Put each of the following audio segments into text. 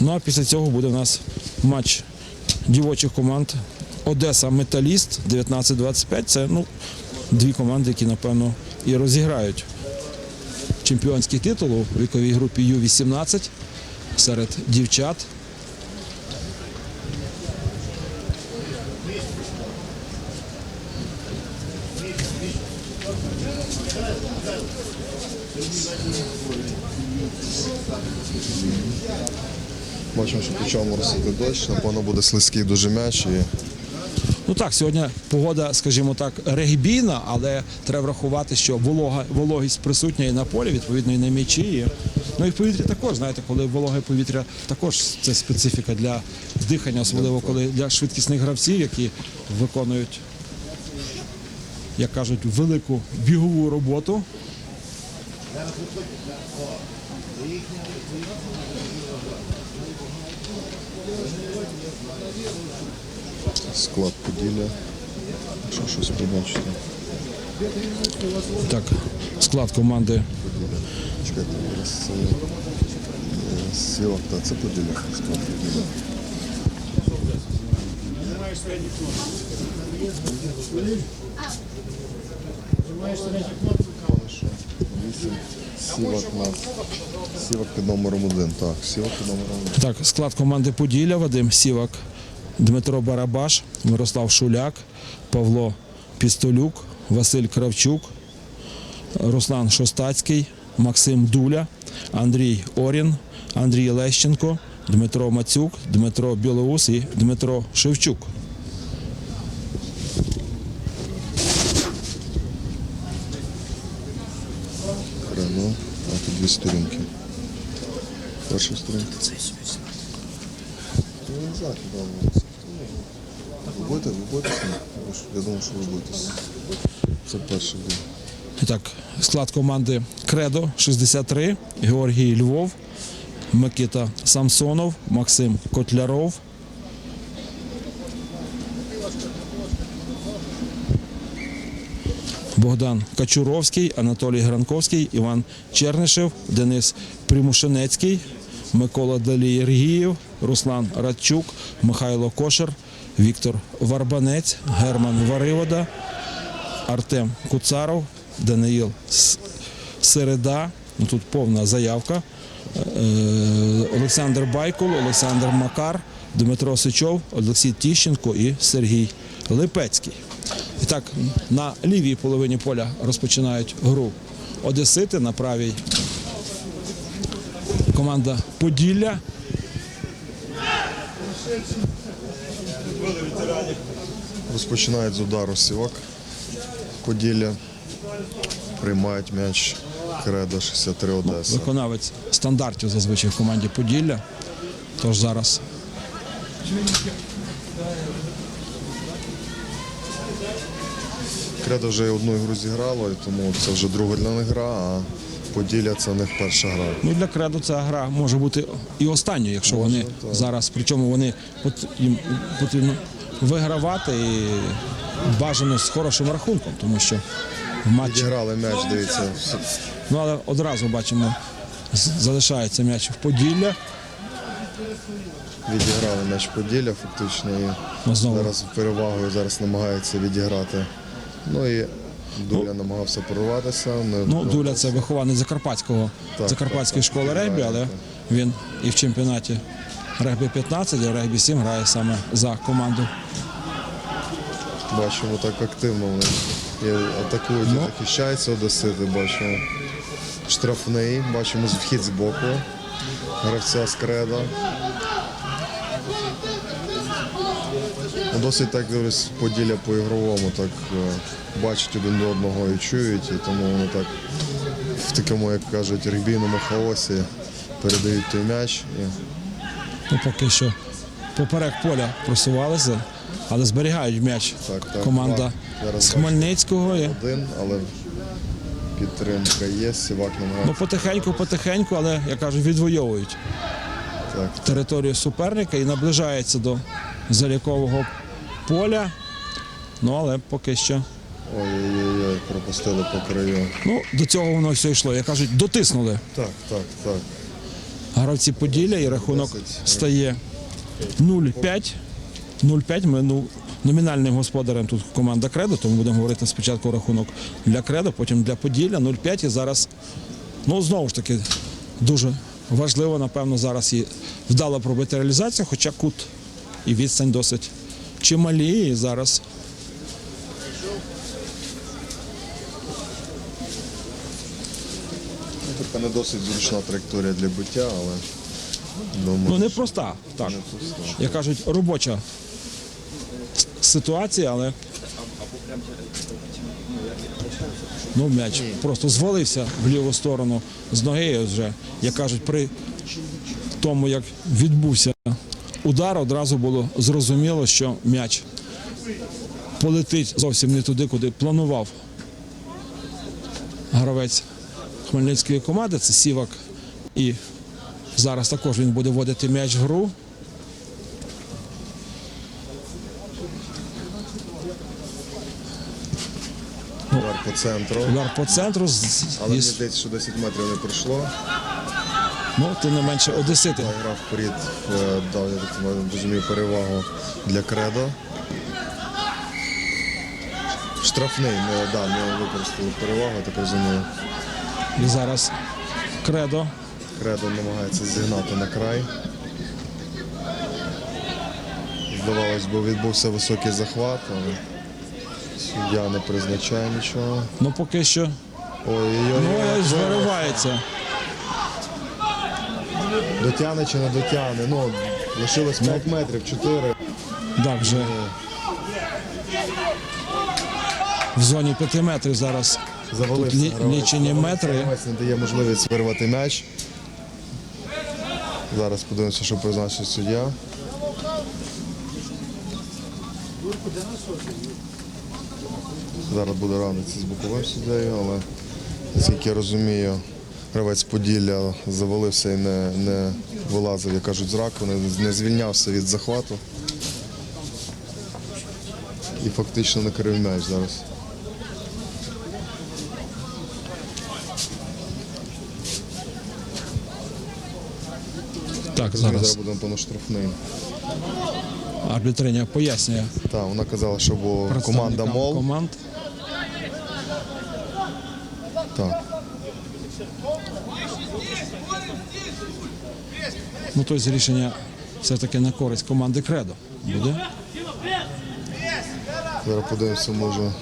Ну а після цього буде в нас матч дівочих команд Одеса Металіст 19-25. Це ну, дві команди, які, напевно, і розіграють чемпіонський титул у віковій групі Ю-18 серед дівчат. Почав моросити дощ, напевно буде слизький дуже м'яч. І Ну так, сьогодні погода, скажімо так, регбійна, але треба врахувати, що волога, вологість присутня і на полі, відповідно, і на м'ячі. І, ну і в повітрі також, знаєте, коли вологе повітря також це специфіка для дихання, особливо коли для швидкісних гравців, які виконують, як кажуть, велику бігову роботу. Склад Поділля. Якщо щось побачите. Так, склад команди Чекайте, зараз це е, сілок, та це Поділля. Склад Поділля. Вісім. Сівок на сівок під номером один. Так, сівок під номером один. Так, склад команди Поділля, Вадим Сівак, Дмитро Барабаш, Мирослав Шуляк, Павло Пістолюк, Василь Кравчук, Руслан Шостацький, Максим Дуля, Андрій Орін, Андрій Лещенко, Дмитро Мацюк, Дмитро Білоус і Дмитро Шевчук. Рено, а тут дві сторінки. Перша сторінка. Це Ну, не знаю. Ви будете, ви будете Я думав, що ви будете. Це перший був. Так, склад команди Кредо 63, Георгій Львов, Микита Самсонов, Максим Котляров. Богдан Качуровський, Анатолій Гранковський, Іван Чернишев, Денис Примушенецький, Микола Далієргієв, Руслан Радчук, Михайло Кошер, Віктор Варбанець, Герман Варивода, Артем Куцаров, Даниїл Середа. Ну, тут повна заявка. Е, Олександр Байкул, Олександр Макар, Дмитро Сичов, Олексій Тіщенко і Сергій Липецький. І так, на лівій половині поля розпочинають гру Одесити, на правій команда Поділля. Розпочинають з удару сівок. Поділля. Приймають м'яч Кредо 63 Одеса. Виконавець стандартів зазвичай в команді Поділля. Тож зараз Кредо вже одну ігру зіграло, і тому це вже друга для них гра, а Поділля це них перша гра. Ну для кредо ця гра може бути і останньою, якщо вони так. зараз, причому вони їм потрібно вигравати і бажано з хорошим рахунком, тому що в матчі, Відіграли м'яч, дивіться. ну але одразу бачимо, залишається м'яч в Поділля. Відіграли м'яч Поділля фактично і Ну, зараз перевагою зараз намагається відіграти. Ну і Дуля намагався прорватися. Не Ну, Дуля це вихованець Закарпатського Так, Закарпатської так, так, школи регбі, грає, але так. він і в чемпіонаті регбі 15, і регбі 7 грає саме за команду. Бачимо так активно вони і атакують, Ну. і захищаються одесити. Бачимо штрафний, бачимо вхід з боку. Гравця з креда. Ну, Досить так дивлюсь, поділля по ігровому, так е, бачать один до одного і чують, і тому вони так в такому, як кажуть, регбійному хаосі передають той м'яч. І Ну, поки що поперек поля просувалися, але зберігають м'яч Так, так, команда так. З. Хмельницького. І, один, але підтримка є, сівак Ну, потихеньку, потихеньку, але я кажу, відвоюють Так, територію суперника і наближається до залікового поля. Ну, але поки що. Ой-ой-ой, пропустили по краю. Ну, до цього воно все йшло. Як кажуть, дотиснули. Так, так, так. гравці Поділля і рахунок Десять. стає 0-5. 0-5. Ми ну, номінальним господарем тут команда Кредо, тому будемо говорити спочатку рахунок для Кредо, потім для Поділля 0-5. І зараз, ну знову ж таки, дуже важливо, напевно, зараз і вдало пробити реалізацію, хоча кут і відстань досить чималі. Зараз Така не досить зручна траєкторія для биття, але думаю, ну непроста, так. Як кажуть, робоча ситуація, але ну, м'яч просто звалився в ліву сторону з ноги. Вже, як кажуть, при тому, як відбувся удар, одразу було зрозуміло, що м'яч полетить зовсім не туди, куди планував гравець Хмельницької команди. Це Сівак і Зараз також він буде вводити м'яч в гру. удар по центру. Удар по центру. Але мені здається, що 10 метрів не пройшло. Ну, тим не менше, одесити. Грав вперед, е, дав, я так розумію, перевагу для кредо. Штрафний, не, да, не використали перевагу, я так розумію. І зараз кредо. Кредо намагається зігнати на край. Здавалось би, відбувся високий захват, але суддя не призначає нічого. Ну поки що Ой-ой-ой. ну, виривається. Дотягне чи не дотягне. Ну, лишилось 5 метрів, 4. Так, вже в зоні 5 метрів зараз. Завалився. лі- гравець. лічені метри. Гравець не дає можливість вирвати м'яч. Зараз подивимося, що призначить суддя. Зараз буде ранитися з боковим суддею, але наскільки я розумію, гравець Поділля завалився і не, не вилазив, як кажуть, з раку, не, не звільнявся від захвату. І фактично накрив м'яч зараз. Так, Зараз зараз будемо по штрафним. арбітриня пояснює Так, вона казала, що була команда МОЛ. команд. Так. Ну, тобто рішення все-таки на користь команди Кредо буде. Зараз подивимося, може.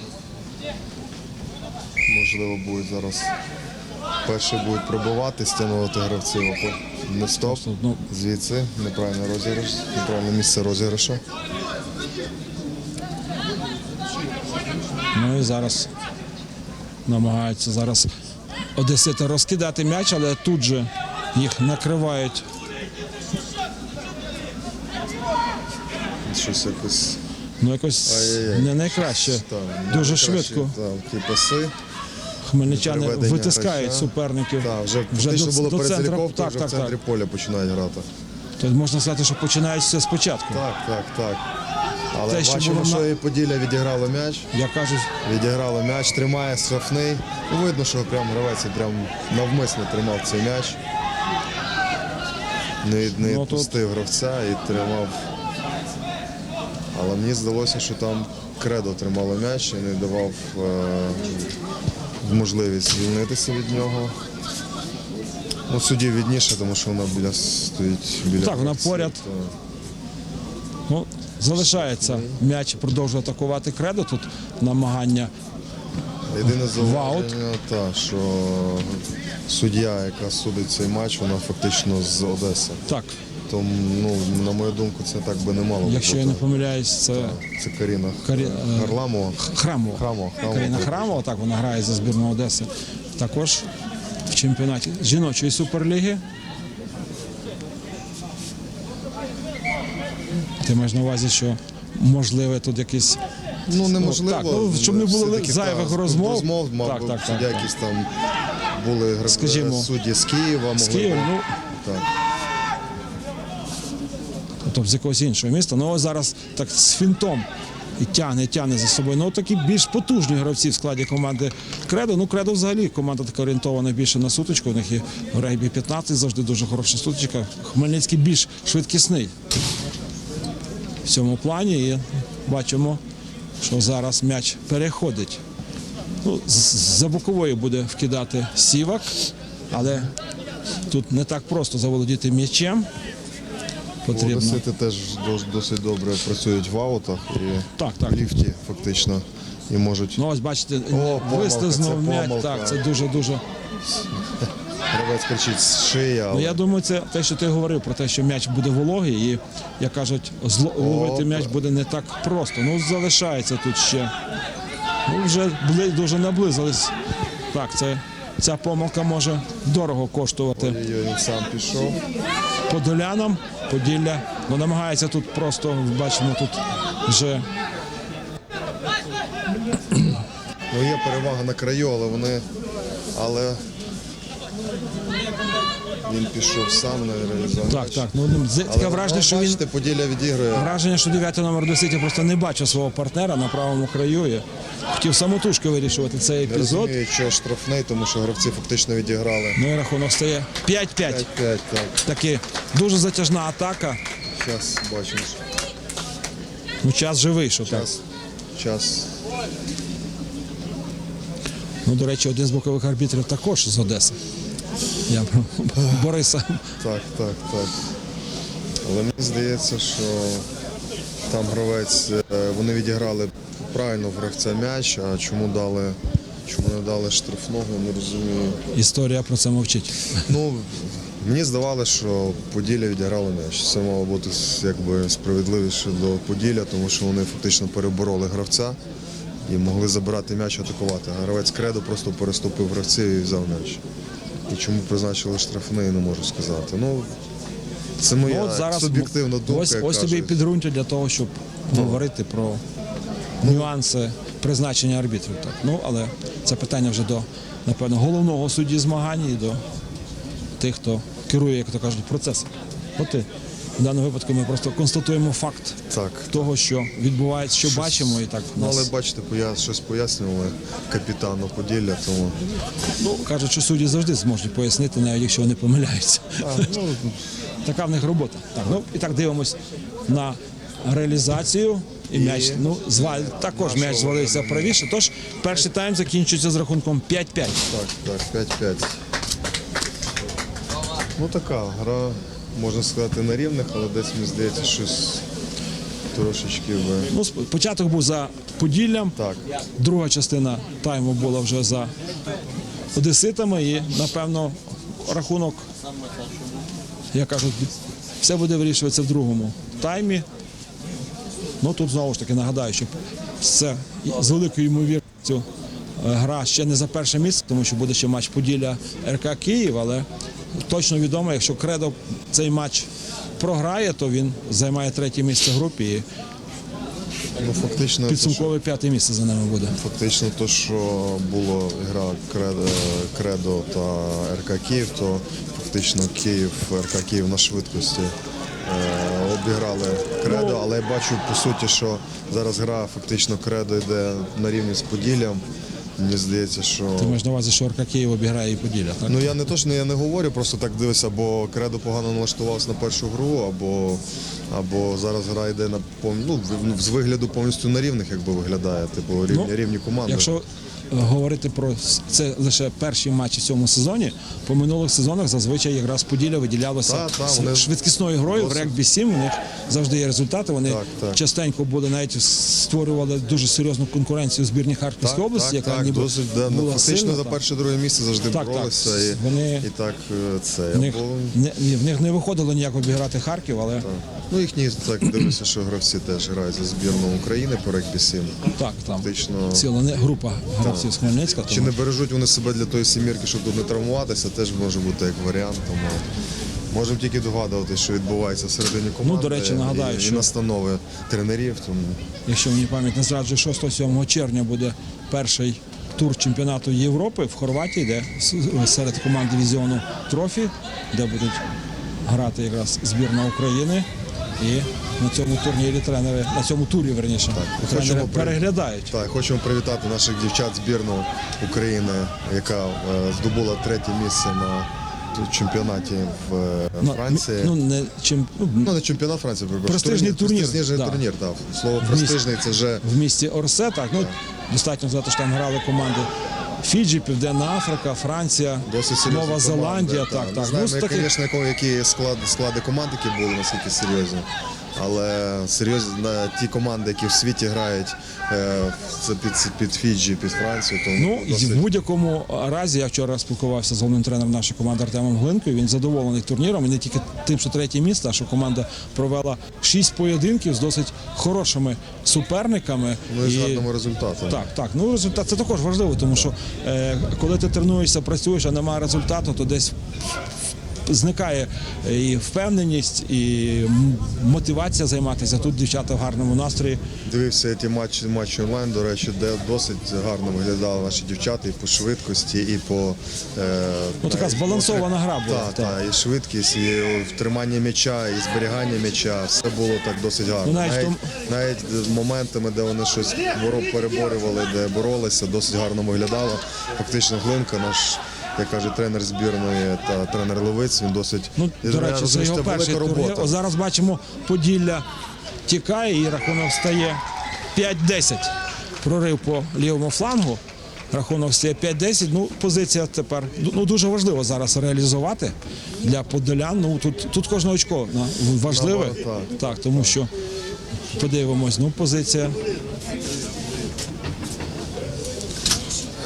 Можливо, будуть зараз. Перші будуть пробивати, стягнувати гравців. Не стоп. Ну, Звідси. Неправильний розіграш, неправильне місце розіграшу. Ну і зараз намагаються зараз Одесити розкидати м'яч, але тут же їх накривають. Щось якось. Ну якось Ай-яй-яй. не найкраще. Так, Дуже найкраще, швидко Так, ті паси. хмельничани витискають гравця. суперників. Так, вже Вже фактично до- було до перед центру, заліковкою, так, вже так, в центрі так. поля починають грати. Тобто можна сказати, що починають все спочатку. Так, так, так. Але Те, що бачимо, було що на- і Поділля відіграло м'яч. Як кажуть, Відіграли м'яч, тримає штрафний. Ну, видно, що прям гравець прям навмисно тримав цей м'яч. Не, від- не Ну, тут- відпустив гравця і тримав. Але мені здалося, що там кредо тримало м'яч і не давав е, можливість звільнитися від нього. Ну, судді відніше, тому що вона біля стоїть біля. Так, вона поряд. то- ну, залишається м'яч, продовжує атакувати кредо. Тут намагання. Єдине зауваження, та, що суддя, яка судить цей матч, вона фактично з Одеси. Так, Тому, ну, на мою думку, це так би не мало якщо я не помиляюсь, це Це Каріна Карі- е, Харламова. Храмова. Храмова. Каріна Храмова, так вона грає за збірну Одеси. Також в чемпіонаті жіночої суперліги. Ти маєш на увазі, що можливе тут якісь. Ну, неможливо. так, ну, щоб не було зайвих та, розмов. розмов Так, так, так, так. якісь там були гра- Скажімо, судді з Києва. З Києва, ну, Так. Тобто з якогось іншого міста. Ну зараз так з фінтом і тягне, тягне за собою. Ну такі більш потужні гравці в складі команди Кредо. Ну Кредо взагалі команда така орієнтована більше на суточку. У них є в регбі 15 завжди дуже хороша суточка. Хмельницький більш швидкісний в цьому плані. І бачимо, що зараз м'яч переходить. Ну, за боковою буде вкидати сівак, але тут не так просто заволодіти м'ячем. Потрібно. Одесити теж досить добре працюють в аутах і Так, так. в ліфті фактично. І можуть Ну ось бачите, це помилка. Так, це дуже дуже. гравець кричить з шиї, але Ну я думаю, це те, що ти говорив про те, що м'яч буде вологий, і як кажуть, зло- ловити м'яч буде не так просто. Ну залишається тут ще. Ну вже бли, дуже наблизились. Так, це ця помилка може дорого коштувати. Ой-ой-ой, сам пішов. подолянам. Поділля ну, намагається тут просто, бачимо, тут вже Ну є перевага на краю, але вони. Але він пішов сам на реалізацію. так, так. Ну з- таке враження, ну, що він бачите, Поділля відігрує. враження, що дев'ятий номер Доситі просто не бачив свого партнера на правому краю. І хотів самотужки вирішувати цей Я епізод. розумію, що штрафний, тому що гравці фактично відіграли. Ну і рахунок стає 5-5. 5-5, так. Таки дуже затяжна атака. Зараз бачимо. Ну час же вийшов. Так. Час. Час. Ну, до речі, один з бокових арбітрів також з Одеси. Я про Бориса. Так, так, так. Але мені здається, що там гравець, е, вони відіграли правильно в гравця м'яч, а чому дали, чому не дали штрафного, не розумію. Історія про це мовчить. Ну, мені здавалося, що Поділля відіграли м'яч. Це мало бути якби справедливіше до Поділля, тому що вони фактично перебороли гравця і могли забирати м'яч, атакувати. А гравець кредо просто переступив гравців і взяв м'яч. І чому призначили штрафний, не можу сказати. Ну, це моя Ну, от зараз суб'єктивна думка. ось, як ось тобі і кажуть. підґрунтя для того, щоб говорити про нюанси призначення арбітрів. Так. Ну, але це питання вже до, напевно, головного судді змагань і до тих, хто керує, як то кажуть, процесом. От і в даному випадку ми просто констатуємо факт Так. того, що відбувається, що бачимо, і так нас, але бачите, поя- щось пояснювали капітану Поділля, тому ну, кажуть, що судді завжди зможуть пояснити, навіть якщо вони помиляються. а, ну, Така в них робота. Так, ну і так дивимось на реалізацію. І м'яч ну зваль також м'яч звалився правіше. Тож перший тайм закінчується з рахунком 5-5. Так, так, 5-5. Ну така гра, можна сказати, на рівних, але десь мені здається, щось трошечки ви. Ну, сп- початок був за Поділлям. Так. Друга частина тайму була вже за Одеситами. І напевно рахунок, як кажуть, все буде вирішуватися в другому таймі. Ну тут знову ж таки нагадаю, що це з великою ймовірністю е, гра ще не за перше місце, тому що буде ще матч Поділля РК Київ, але точно відомо, якщо Кредо цей матч програє, то він займає третє місце в групі і Ну, фактично, підсумкове п'яте місце за ними буде. фактично, то, що було гра Кредо, Кредо та РК Київ, то фактично Київ, РК Київ на швидкості е, обіграли Кредо, але я бачу по суті, що зараз гра фактично Кредо йде на рівні з Поділлям. Мені здається, що Ти маєш на увазі, що РК Київ обіграє і Поділля, так? Ну я не то, що я не говорю, просто так дивися, або Кредо погано налаштувався на першу гру, або, або зараз гра йде на ну, з вигляду повністю на рівних, якби виглядає, типу рівні, Ну, рівні команди. Якщо говорити про це лише перші матчі в цьому сезоні, по минулих сезонах зазвичай якраз Поділля виділялося швидкісною грою в регбі 7 У них завжди є результати. Вони Так, так. частенько були навіть створювали дуже серйозну конкуренцію збірні Харківської так, області, так, яка так, ніби досить, да, ну, була фактично сильна, за перше друге місце завжди Так, так. І, Вони- і так е, це. В них, Або, не, в них не виходило ніяк обіграти Харків, але ну їхні так дивлюся, що гравці теж грають за збірну України по регбі 7. так, там Фактично. ціла не група гравців з Хмельницька. Чи Тому не бережуть вони себе для тої сімірки, щоб тут не травмуватися, теж може бути як варіант. Тому можемо тільки догадувати, що відбувається всередині команди. Ну, до речі, нагадаю, і, що- і настанови тренерів. Тому якщо мені пам'ять не зраджує, 6-7 червня буде перший тур чемпіонату Європи в Хорватії, де с- серед команд дивізіону Трофі, де будуть грати якраз збірна України. І на цьому турнірі тренери, на цьому турі, верніше, тренери Хочемо переглядають. Так, хочемо привітати наших дівчат збірну України, яка е, здобула третє місце на чемпіонаті в е, Ну, Франції. Ну, не чим, ну, Ну, не чемпіонат Франції, перепрошую. Престижний турнір, Престижний да. турнір, так. Слово престижний це вже в місті Орсе. Так, ну достатньо сказати, що там грали команди Фіджі, Південна Африка, Франція, досить Нова Зеландія. Так, так. так. Ну, ми, таких- звісно, які склад, склади команд, які були, наскільки серйозні. Але серйозно ті команди, які в світі грають, е, це під, під Фіджі, під Францію, то Ну досить в будь-якому разі я вчора спілкувався з головним тренером нашої команди Артемом Глинкою. Він задоволений турніром і не тільки тим, що третє місце, а що команда провела шість поєдинків з досить хорошими суперниками. ну, і з гарними результатами. Так, так. Ну результат це також важливо, тому що е, коли ти тренуєшся, працюєш, а немає результату, то десь зникає і впевненість, і мотивація займатися. Тут дівчата в гарному настрої. Дивився ті матчі, матчі онлайн, до речі, де досить гарно виглядали наші дівчата і по швидкості, і по е, Ну, така збалансована гра була, Так, так. так, і швидкість, і втримання м'яча, і зберігання м'яча. Все було так досить гарно. Ну, навіть навіть, том- навіть моментами, де вони щось переборювали, де боролися, досить гарно виглядало. Фактично Глинка, наш. Як каже тренер збірної та тренер Левиць, він досить Ну, до речі, це його перший робота. Зараз бачимо, Поділля тікає і рахунок стає 5-10. Прорив по лівому флангу. Рахунок стає 5-10. Ну, позиція тепер ну, дуже важливо зараз реалізувати для подолян. Ну, тут, тут кожне очко важливе. Так. Так, тому що подивимось, ну, позиція.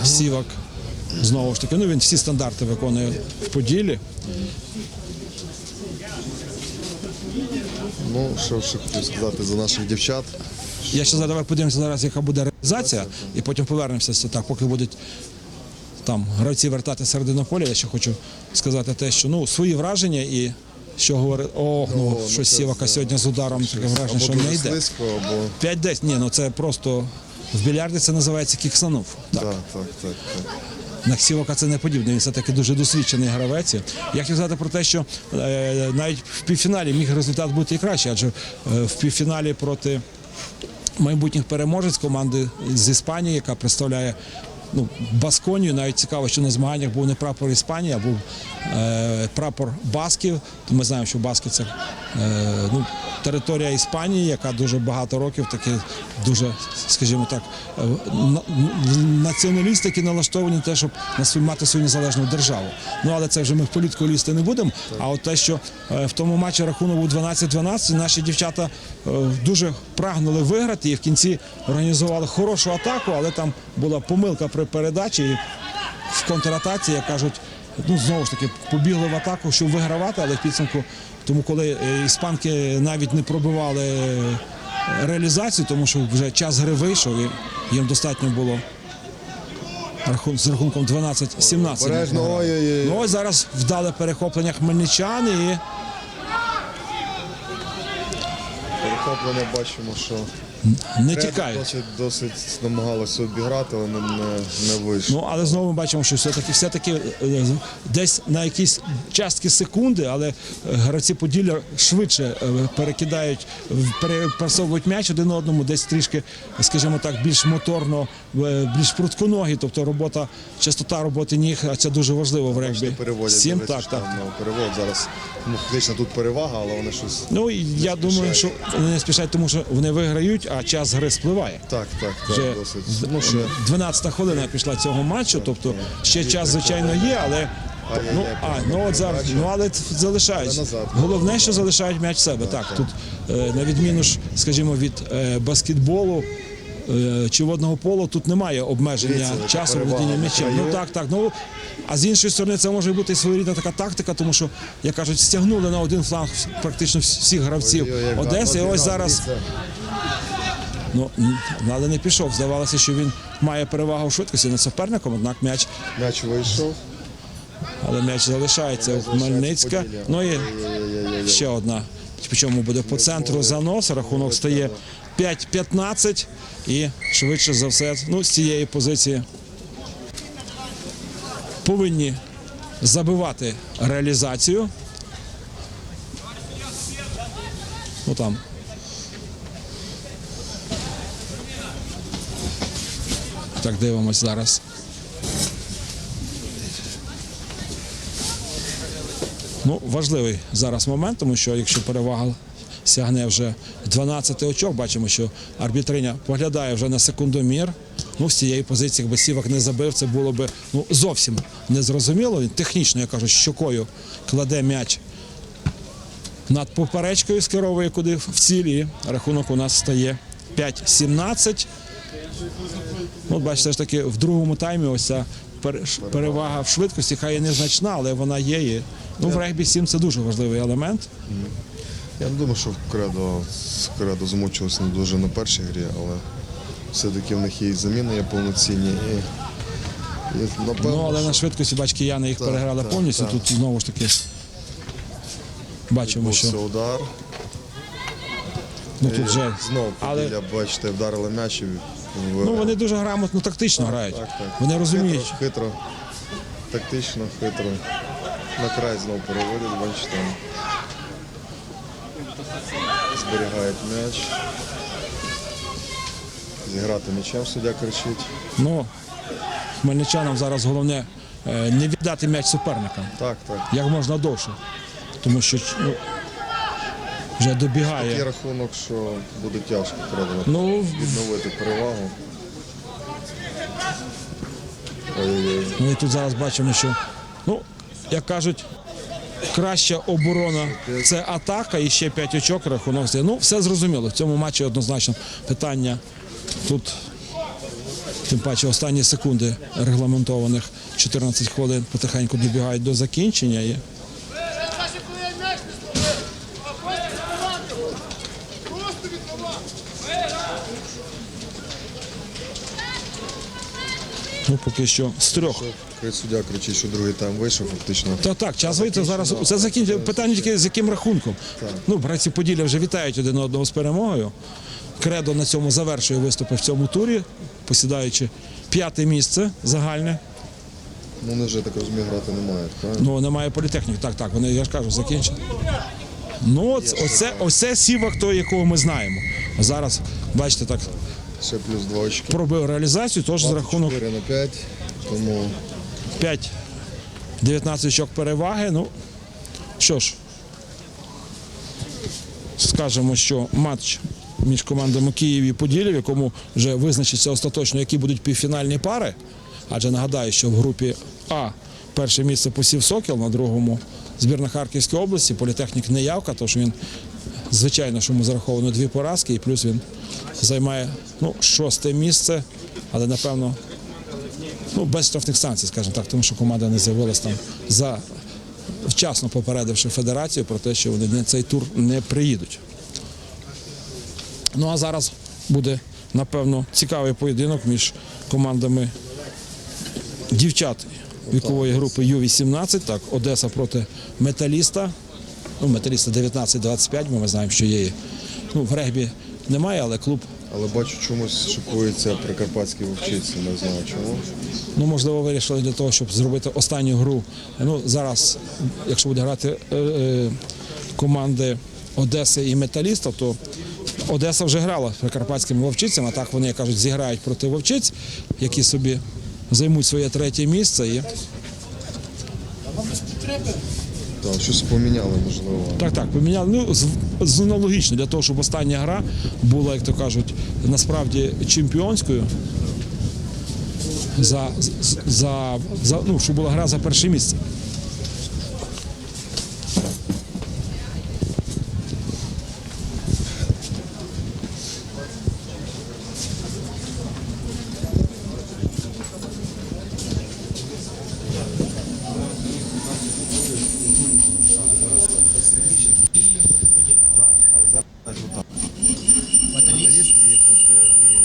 Сівак. Знову ж таки, ну він всі стандарти виконує в Поділі. Ну, що ще хотів сказати за наших дівчат. Я ще зараз давай подивимося зараз, яка буде реалізація, і потім повернемося так, поки будуть там гравці вертати середину поля. Я ще хочу сказати те, що ну свої враження і що говорить, ох, ну, ну, щось це- Сівака це- сьогодні з ударом таке враження, Або що дуже не йде. слизько, або 5-10, ні, ну це просто в більярді це називається кіксанув. Так. так, так, так, так. На Сівака це не подібне. Він все-таки дуже досвідчений гравець. Я хотів сказати про те, що е, навіть в півфіналі міг результат бути і краще, адже е, в півфіналі проти майбутніх переможець команди з Іспанії, яка представляє ну, Басконію. Навіть цікаво, що на змаганнях був не прапор Іспанії, а був е, прапор Басків. Ми знаємо, що Баски це ну, територія Іспанії, яка дуже багато років таки дуже, скажімо так, е, на- націоналісти, які налаштовані на те, щоб мати свою незалежну державу. Ну але це вже ми в політику лізти не будемо. А от те, що е, в тому матчі рахунок був 12-12, наші дівчата е, дуже прагнули виграти і в кінці організували хорошу атаку, але там була помилка при передачі. І в контратаці, як кажуть, ну знову ж таки побігли в атаку, щоб вигравати, але в підсумку, тому коли е, іспанки навіть не пробивали е, реалізацію, тому що вже час гри вийшов і їм достатньо було з рахунком 12-17. Обережно, награли. ой-ой-ой. Ну ось зараз вдале перехоплення хмельничан і Перехоплення бачимо, що не тікають. досить, намагалися обіграти, але не, не, вийшло. Ну але знову ми бачимо, що все-таки все-таки е, десь на якісь частки секунди, але е, гравці Поділля швидше е, перекидають, перепасовують м'яч один одному, десь трішки, скажімо так, більш моторно, більш прутконогі, тобто робота, частота роботи ніг, а це дуже важливо в регбі. Сім, так, так. перевод зараз. Ну, фактично тут перевага, але вони щось. Ну я думаю, що вони не спішають, тому що вони виграють, а час гри спливає. Так, так, так, Вже досить. Ну, ще 12 хвилина пішла цього матчу, тобто ще час, звичайно, є, але ну, а, ну от зараз, ну але залишають. Головне, що залишають м'яч себе. Так, тут е, на відміну ж, скажімо, від е, баскетболу. е, Чи водного полу тут немає обмеження часу володіння м'ячем. Ну так, так. Ну а з іншої сторони, це може бути і своєрідна така тактика, тому що, як кажуть, стягнули на один фланг практично всіх гравців Одеси. І ось зараз. Ну, але не пішов. Здавалося, що він має перевагу в швидкості над суперником, однак м'яч, М'яч вийшов. але м'яч залишається у Хмельницька. Ну і ще одна. Причому буде по центру занос. Рахунок стає 5-15 і швидше за все, ну, з цієї позиції повинні забивати реалізацію. Ну там. Так дивимось зараз. Ну, важливий зараз момент, тому що якщо перевага сягне вже 12 очок, бачимо, що арбітриня поглядає вже на секундомір. Ну, з цієї позиції, якби сівак не забив, це було б ну, зовсім незрозуміло. Він технічно, я кажу, щокою кладе м'яч над поперечкою, скеровує куди в цілі. Рахунок у нас стає 5-17. Ну, бачите, ж таки в другому таймі ось ця перевага в швидкості, хай і незначна, але вона є. І, ну, в регбі 7 це дуже важливий елемент. Я не думаю, що Кредо, Кредо змучилось не дуже на першій грі, але все-таки в них є і заміни є повноцінні. І, і напевно, Ну, але на швидкості, бач, кияни їх Так, переграли так, повністю. так. Тут знову ж таки бачимо, відбувся що удар. ну, тут вже. Знову але- бачите, вдарили м'яч і Ну, вони дуже грамотно тактично грають. Так, так. Вони розуміють. Хитро, хитро, тактично, хитро. На край знову переводять, бачите. Зберігають м'яч. Зіграти м'ячем суддя кричить. Ну, хмельничанам зараз головне е, не віддати м'яч суперникам. Так, так. як можна довше. Тому що вже Такий добігає. рахунок, що буде тяжко треба Ну, відновити перевагу. Ой-ой-ой. ну тут зараз бачимо, що, ну, як кажуть, краща оборона це атака і ще 5 очок рахунок. Ну, все зрозуміло. В цьому матчі однозначно питання тут. Тим паче останні секунди регламентованих 14 хвилин потихеньку добігають до закінчення. І Краще, коли я м'яч не зловив. А просто відкривати. Просто відкривати. Ну, поки що з трьох. Суддя кричить, що другий тайм вийшов, фактично. Та так, час вийти зараз. Це закінчення. Питання тільки з яким рахунком. Ну, братці Поділля вже вітають один одного з перемогою. Кредо на цьому завершує виступи в цьому турі, посідаючи п'яте місце загальне. Ну, вони вже так розумію, грати не мають, правильно? Ну немає політехніки. Так, так, вони, я ж кажу, закінчили. Ну, от, оце, оце сівак той, якого ми знаємо. Зараз, бачите, так Ще плюс два очки. пробив реалізацію, тож з рахунок 4 на 5. Тому 5 19 очок переваги. Ну що ж, скажемо, що матч між командами Київ і Поділля, в якому вже визначиться остаточно, які будуть півфінальні пари. Адже нагадаю, що в групі А перше місце посів Сокіл, на другому збірна Харківської області, політехнік неявка, тож він, звичайно, що йому зараховано дві поразки, і плюс він займає ну, шосте місце, але напевно ну, без штрафних санкцій, скажімо так, тому що команда не з'явилась там за вчасно попередивши федерацію про те, що вони на цей тур не приїдуть. Ну а зараз буде, напевно, цікавий поєдинок між командами дівчат вікової групи Ю-18, так, Одеса проти Металіста. Ну, Металіста 19-25, бо ми знаємо, що є. Ну, в регбі немає, але клуб Але бачу, чомусь шикується прикарпатські вовчиці, не знаю чому. Ну, можливо, вирішили для того, щоб зробити останню гру. Ну, зараз, якщо буде грати е, е, команди Одеси і Металіста, то Одеса вже грала з прикарпатськими вовчицями, а так вони, як кажуть, зіграють проти вовчиць, які собі займуть своє третє місце. І Так, щось поміняли, можливо. так, так, поміняли. Ну, з- аналогічно для того, щоб остання гра була, як то кажуть, насправді чемпіонською. За, за, за, ну, щоб була гра за перше місце. Hoş geldiniz.